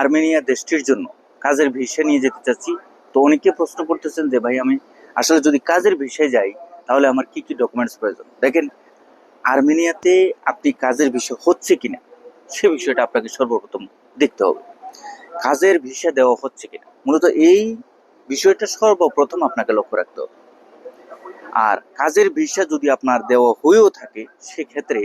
Armenia দেশটির জন্য কাজের ভিসা নিয়ে যেতে চাচ্ছি। তো অনেকে প্রশ্ন করতেছেন যে, ভাই, আমি আসলে যদি কাজের ভিসায় যাই, তাহলে আমার কি কি ডকুমেন্টস প্রয়োজন? দেখেন, আর্মেনিয়াতে আপনি কাজের বিষয় হচ্ছে কিনা, সে বিষয়টা আপনাকে সর্বপ্রথম দেখতে হবে। কাজের ভিসা দেওয়া হচ্ছে কিনা, মূলত এই বিষয়টা সর্বপ্রথম আপনাকে লক্ষ্য রাখতে হবে। আর কাজের ভিসা যদি আপনার দেওয়া হয়েও থাকে, সেক্ষেত্রে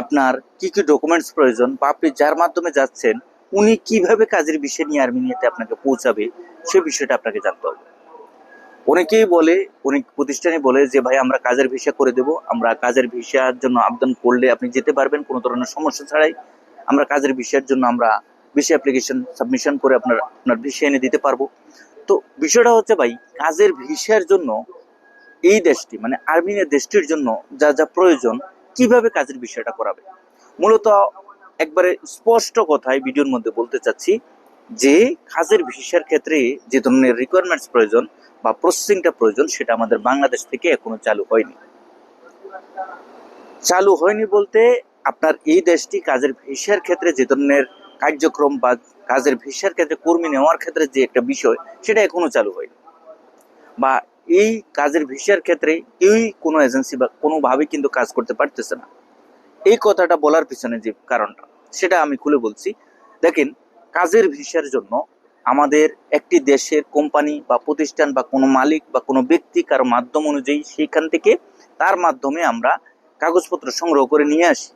আপনার কি কি ডকুমেন্টস প্রয়োজন বা আপনি যার মাধ্যমে যাচ্ছেন উনি কীভাবে কাজের বিষয় নিয়ে আর্মেনিয়াতে আপনাকে পৌঁছাবে, সে বিষয়টা আপনাকে জানতে হবে। অনেকেই বলে, অনেক প্রতিষ্ঠানে বলে যে, ভাই, আমরা কাজের ভিসা করে দেব। আমরা কাজের ভিসার জন্য আবেদন করলে আপনি যেতে পারবেন, কোনো ধরনের সমস্যা ছাড়াই। আমরা কাজের ভিসার জন্য আমরা ভিসা অ্যাপ্লিকেশন সাবমিশন করে আপনার আপনার ভিসা এনে দিতে পারব। তো বিষয়টা হচ্ছে, ভাই, কাজের ভিসার জন্য এই দেশটি মানে আর্মেনিয়া দেশটির জন্য যা যা প্রয়োজন, কীভাবে কাজের বিষয়টা করাবে? মূলত একবারে স্পষ্ট কথায় ভিডিওর মধ্যে বলতে চাচ্ছি যে কাজের ভিসার ক্ষেত্রে যে ধরনের রিকোয়ারমেন্টস প্রয়োজন বা প্রসেসিংটা প্রয়োজন, সেটা আমাদের বাংলাদেশ থেকে এখনও চালু হয়নি। চালু হয়নি বলতে আপনার এই দেশটি কাজের ভিসার ক্ষেত্রে যে ধরনের কার্যক্রম বা কাজের ভিসার ক্ষেত্রে কর্মী নেওয়ার ক্ষেত্রে যে একটা বিষয়, সেটা এখনও চালু হয়নি। বা এই কাজের ভিসার ক্ষেত্রে কেউই কোনো এজেন্সি বা কোনোভাবে কিন্তু কাজ করতে পারতেছে না। এই কথাটা বলার পিছনে যে কারণটা, সেটা আমি খুলে বলছি। দেখেন, কাজের ভিসার জন্য আমাদের একটি দেশের কোম্পানি বা প্রতিষ্ঠান বা কোনো মালিক বা কোনো ব্যক্তি কারও মাধ্যম অনুযায়ী সেইখান থেকে তার মাধ্যমে আমরা কাগজপত্র সংগ্রহ করে নিয়ে আসি।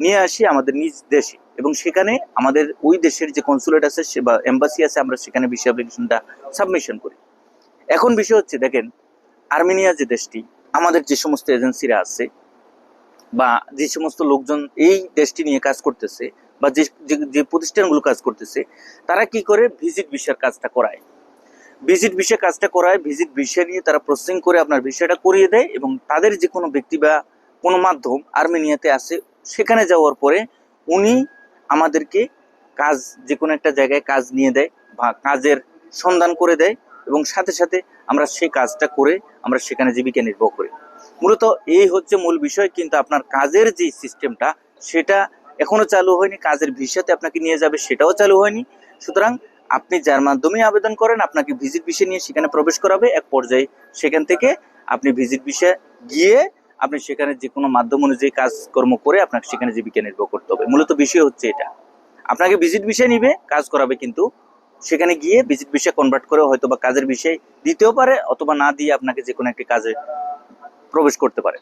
নিয়ে আসি আমাদের নিজ দেশে এবং সেখানে আমাদের ওই দেশের যে কনসুলেট আছে সে বা এম্বাসি আছে, আমরা সেখানে ভিসা অ্যাপ্লিকেশনটা সাবমিশন করি। এখন বিষয় হচ্ছে, দেখেন, আর্মেনিয়া যে দেশটি, আমাদের যে সমস্ত এজেন্সিরা আছে বা যে সমস্ত লোকজন এই দেশটি নিয়ে কাজ করতেছে বা যে প্রতিষ্ঠানগুলো কাজ করতেছে, তারা কি করে? ভিজিট ভিসার কাজটা করায়। ভিজিট ভিসা কাজটা করায়। ভিজিট ভিসা নিয়ে তারা প্রসেসিং করে আপনার ভিসাটা করিয়ে দেয় এবং তাদের যে কোনো ব্যক্তি বা কোনো মাধ্যম আর্মেনিয়াতে আছে, সেখানে যাওয়ার পরে উনি আমাদেরকে কাজ, যে কোনো একটা জায়গায় কাজ নিয়ে দেয় বা কাজের সন্ধান করে দেয় এবং সাথে সাথে আমরা সেই কাজটা করে আমরা সেখানে জীবিকা নির্বাহ করি। মূলত এই হচ্ছে মূল বিষয়, কিন্তু আপনার কাজের যে সিস্টেমটা সেটা এখনও চালু হয়নি, কাজের ভিসাতে আপনাকে নিয়ে যাবে, সেটাও চালু হয়নি। সুতরাং আপনি যার মাধ্যমে আবেদন করেন, আপনাকে ভিজিট ভিসা নিয়ে সেখানে প্রবেশ করাবে, এক পর্যায়ে সেখান থেকে আপনি ভিজিট ভিসা গিয়ে আপনি সেখানে যে কোনো মাধ্যম অনুযায়ী কাজকর্ম করে আপনাকে সেখানে জীবিকা নির্ভর করতে হবে। মূলত বিষয় হচ্ছে এটা। আপনাকে ভিজিট ভিসা নিবে, কাজ করাবে কিন্তু সেখানে গিয়ে ভিজিট ভিসা কনভার্ট করে হয়তো বা কাজের বিষয় দিতেও পারে, অথবা না দিয়ে আপনাকে যে কোনো একটি কাজে প্রবেশ করতে পারে।